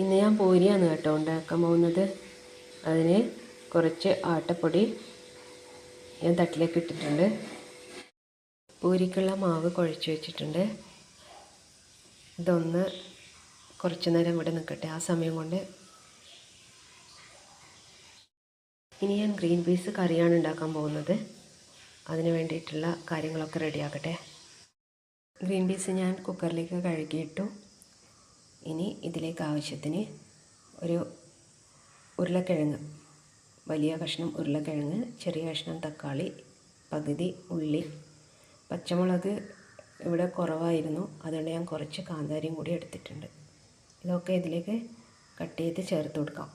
ഇന്ന് ഞാൻ പൂരിയാണ് കേട്ടോ ഉണ്ടാക്കാൻ പോകുന്നത്. അതിന് കുറച്ച് ആട്ടപ്പൊടി ഞാൻ തട്ടിലേക്ക് ഇട്ടിട്ടുണ്ട്. പൂരിക്കുള്ള മാവ് കുഴച്ച് വെച്ചിട്ടുണ്ട്. ഇതൊന്ന് കുറച്ച് നേരം ഇവിടെ നിൽക്കട്ടെ ആ സമയം കൊണ്ട്. ഇനി ഞാൻ ഗ്രീൻ പീസ് കറിയാണ് ഉണ്ടാക്കാൻ പോകുന്നത്. അതിന് വേണ്ടിയിട്ടുള്ള കാര്യങ്ങളൊക്കെ റെഡിയാക്കട്ടെ. ഗ്രീൻ പീസ് ഞാൻ കുക്കറിലേക്ക് കഴുകിയിട്ടു. ഇനി ഇതിലേക്ക് ആവശ്യത്തിന് ഒരു ഉരുളക്കിഴങ്ങ് വലിയ കഷ്ണം ഉരുളക്കിഴങ്ങ് ചെറിയ കഷ്ണം തക്കാളി പകുതി ഉള്ളി പച്ചമുളക് ഇവിടെ കുറവായിരുന്നു. അതുകൊണ്ട് ഞാൻ കുറച്ച് കാന്താരിയും കൂടി എടുത്തിട്ടുണ്ട്. ഇതൊക്കെ ഇതിലേക്ക് കട്ട് ചെയ്ത് ചേർത്ത് കൊടുക്കാം.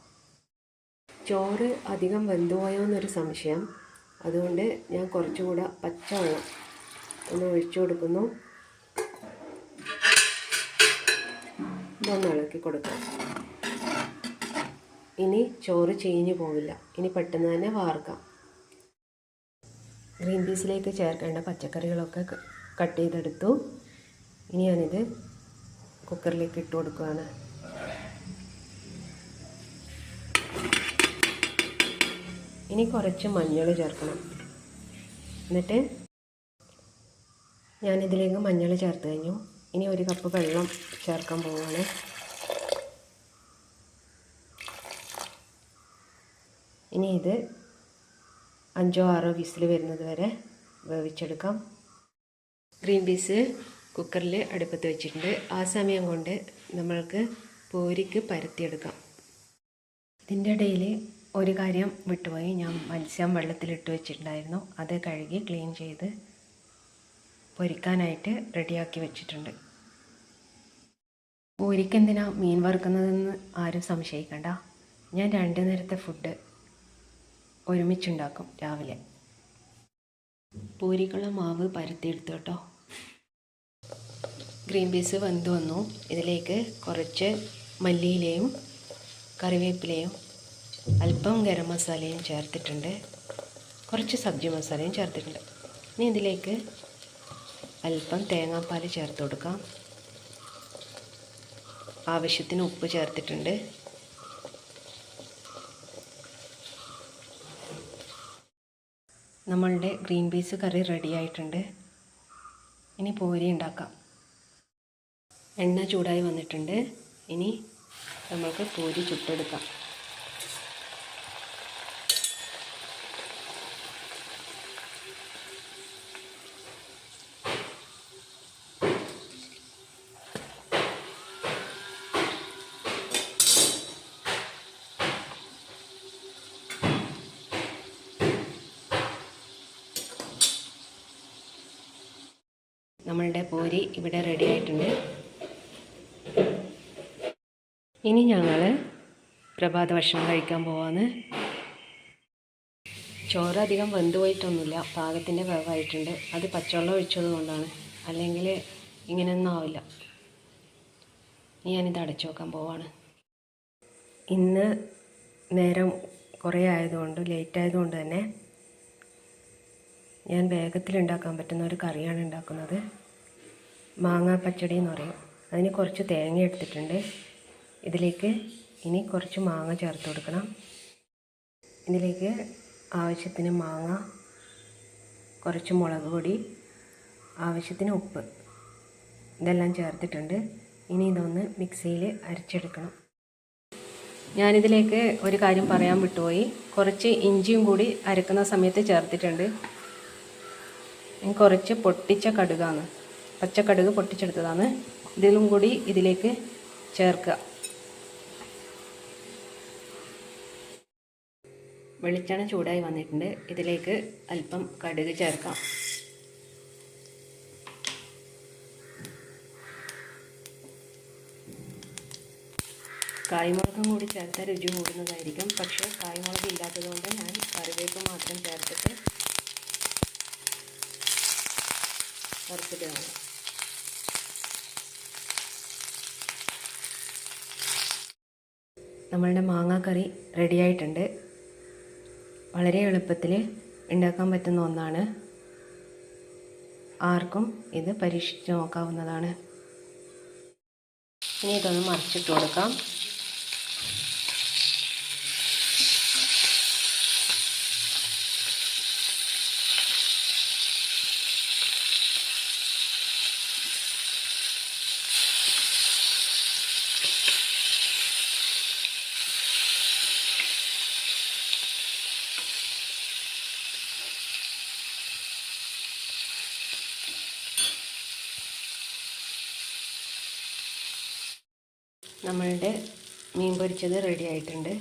ചോറ് അധികം വെന്തുപോയോ എന്നൊരു സംശയം. അതുകൊണ്ട് ഞാൻ കുറച്ചുകൂടെ പച്ചവെള്ളം ഒന്ന് ഒഴിച്ചു കൊടുക്കുന്നു. ഇതൊന്ന് ഇളക്കി കൊടുക്കാം. ഇനി ചോറ് ചീഞ്ഞു പോവില്ല. ഇനി പെട്ടെന്ന് തന്നെ വാർക്കാം. ഗ്രീൻ പീസിലേക്ക് ചേർക്കേണ്ട പച്ചക്കറികളൊക്കെ കട്ട് ചെയ്തെടുത്തു. ഇനി ഞാനിത് കുക്കറിലേക്ക് ഇട്ട് കൊടുക്കുകയാണ് ഇനി കുറച്ച് മഞ്ഞൾ ചേർക്കണം. എന്നിട്ട് ഞാനിതിലേക്ക് മഞ്ഞൾ ചേർത്ത് കഴിഞ്ഞു. ഇനി ഒരു കപ്പ് വെള്ളം ചേർക്കാൻ പോവുകയാണ് ഇനി ഇത് അഞ്ചോ ആറോ വിസിൽ വരുന്നത് വരെ വേവിച്ചെടുക്കാം. ഗ്രീൻ പീസ് കുക്കറിൽ അടുപ്പത്ത് വെച്ചിട്ടുണ്ട്. ആ സമയം കൊണ്ട് നമ്മൾക്ക് പൂരിക്ക് പരത്തിയെടുക്കാം. ഇതിന്റെ ഇടയിൽ ഒരു കാര്യം വിട്ടുപോയി. ഞാൻ മത്സ്യം വെള്ളത്തിലിട്ട് വെച്ചിട്ടുണ്ടായിരുന്നു. അത് കഴുകി ക്ലീൻ ചെയ്ത് പൊരിക്കാനായിട്ട് റെഡിയാക്കി വെച്ചിട്ടുണ്ട്. പൂരിക്കെന്തിനാ മീൻ വറുക്കുന്നതെന്ന് ആരും സംശയിക്കണ്ട. ഞാൻ രണ്ട് നേരത്തെ ഫുഡ് ഒരുമിച്ചുണ്ടാക്കും രാവിലെ. പൂരിക്കുള്ള മാവ് പരത്തിയെടുത്തു കേട്ടോ. ഗ്രീൻ പീസ് വെന്ത് വന്നു. ഇതിലേക്ക് കുറച്ച് മല്ലിയിലയും കറിവേപ്പിലയും അല്പം ഗരം മസാലയും ചേർത്തിട്ടുണ്ട്. കുറച്ച് സബ്ജി മസാലയും ചേർത്തിട്ടുണ്ട്. ഇനി ഇതിലേക്ക് അല്പം തേങ്ങാപ്പാൽ ചേർത്ത് കൊടുക്കാം. ആവശ്യത്തിന് ഉപ്പ് ചേർത്തിട്ടുണ്ട്. നമ്മളുടെ ഗ്രീൻ പീസ് കറി റെഡി ആയിട്ടുണ്ട്. ഇനി പൂരി ഉണ്ടാക്കാം. എണ്ണ ചൂടായി വന്നിട്ടുണ്ട്. ഇനി നമുക്ക് പൂരി ചുട്ടെടുക്കാം. നമ്മളുടെ പൂരി ഇവിടെ റെഡി ആയിട്ടുണ്ട്. ഇനി ഞങ്ങൾ പ്രഭാത ഭക്ഷണം കഴിക്കാൻ പോവാന്ന്. ചോറ് അധികം വെന്ത് പോയിട്ടൊന്നുമില്ല. പാകത്തിന്റെ വേവായിട്ടുണ്ട്. അത് പച്ചവെള്ളം ഒഴിച്ചത് കൊണ്ടാണ്. അല്ലെങ്കിൽ ഇങ്ങനെയൊന്നും ആവില്ല ഞാനിത് അടച്ചു വെക്കാൻ പോവാണ്. ഇന്ന് നേരം കുറേ ആയതുകൊണ്ട് ലേറ്റ് ആയതുകൊണ്ട് തന്നെ ഞാൻ വേഗത്തിൽ ഉണ്ടാക്കാൻ പറ്റുന്ന ഒരു കറിയാണ് ഉണ്ടാക്കുന്നത്. മാങ്ങാ പച്ചടി എന്ന് പറയും അതിന് കുറച്ച് തേങ്ങ എടുത്തിട്ടുണ്ട്. ഇതിലേക്ക് ഇനി കുറച്ച് മാങ്ങ ചേർത്ത് കൊടുക്കണം. ഇതിലേക്ക് ആവശ്യത്തിന് മാങ്ങ കുറച്ച് മുളക് പൊടി ആവശ്യത്തിന് ഉപ്പ് ഇതെല്ലാം ചേർത്തിട്ടുണ്ട്. ഇനി ഇതൊന്ന് മിക്സിയിൽ അരച്ചെടുക്കണം. ഞാനിതിലേക്ക് ഒരു കാര്യം പറയാൻ വിട്ടുപോയി. കുറച്ച് ഇഞ്ചിയും കൂടി അരക്കുന്ന സമയത്ത് ചേർത്തിട്ടുണ്ട്. കുറച്ച് പൊട്ടിച്ച കടുകാണ്. പച്ചക്കടുക് പൊട്ടിച്ചെടുത്തതാണ്. ഇതിലും കൂടി ഇതിലേക്ക് ചേർക്കുക. വെളിച്ചെണ്ണ ചൂടായി വന്നിട്ടുണ്ട്. ഇതിലേക്ക് അല്പം കടുക് ചേർക്കാം. കായ്മുളകും കൂടി ചേർത്താൽ രുചി കൂടുന്നതായിരിക്കും. പക്ഷേ കായ്മുളക് ഇല്ലാത്തതുകൊണ്ട് ഞാൻ കറിവേപ്പ് മാത്രം ചേർത്തിട്ട് വറുത്തിട്ടാണ് നമ്മളുടെ മാങ്ങാക്കറി റെഡി ആയിട്ടുണ്ട് വളരെ എളുപ്പത്തിൽ ഉണ്ടാക്കാൻ പറ്റുന്ന ഒന്നാണ്. ആർക്കും ഇത് പരീക്ഷിച്ച് നോക്കാവുന്നതാണ്. ഇനി ഇതൊന്ന് മറിച്ചിട്ട് കൊടുക്കാം. നമ്മളുടെ മീൻ പൊരിച്ചത് റെഡി ആയിട്ടുണ്ട്.